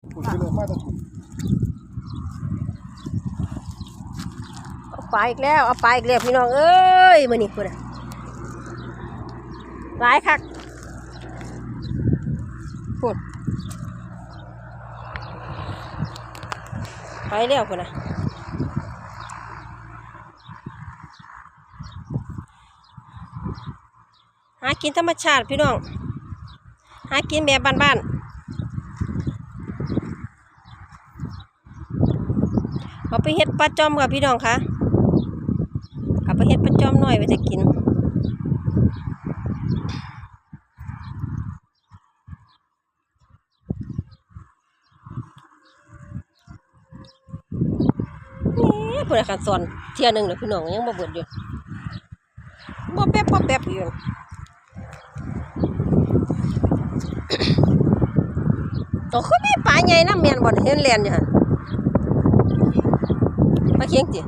คุณไปเลยมาตะกุนเอาปลาอีกแล้วเอาปลาอีกแล้วพี่น้องเอ้ยมานี่คุณอะหลายคักพูดไปแล้วคุณอะหากินธรรมชาติพี่น้อง หากินแบบบ้านๆ เอาไปเฮ็ดปลาจอมค่ะพี่น้องคะเอาไปเฮ็ดปลาจอมหน่อยไว้จะกินนี่ผู้ใดขันสอนเที่ยหนึ่งเลยพี่น้องยังบ่เบิดอยู่บ่แป๊บบ่แป๊บอยู่ตัวคือมีปลาใหญ่น้ำเมียนบ่เห็นแลนอยู่หั่นปลา เคียงจิ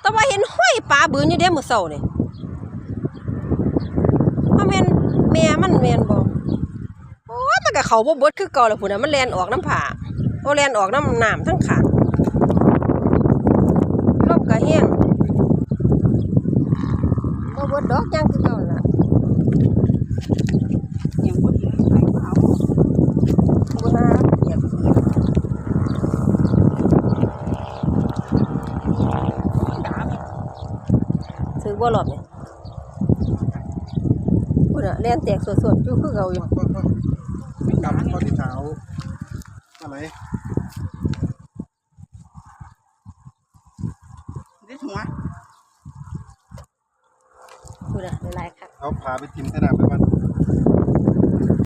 แต่ว่าเห็นห้อยปลาบืนอยู่เด้มือเช้านี่ว่าแม่นแม่มันแม่นบ่โอ้มันก็เขาบ่บดคือเก่าแล้วพุ่นน่ะมันแลนออกน้ำผาโอแลนออกน้ำน้ำทั้งขาลมก็แห้งบ่บดดอกยังคือเก่านั่นล่ะ ยังบ่ดีไปบ่เอา บุญาเหยียบขี้ ดาบ ถือบ่หลอบเนี่ยบุญอะเล่นแตกสดๆอยู่คือเก่าอยู่ก็ก็ไม่กำข้อที่เท้าอะไรได้หัวบุญอะหลายๆครับเอาพาไปทิมสนามไปบ้าน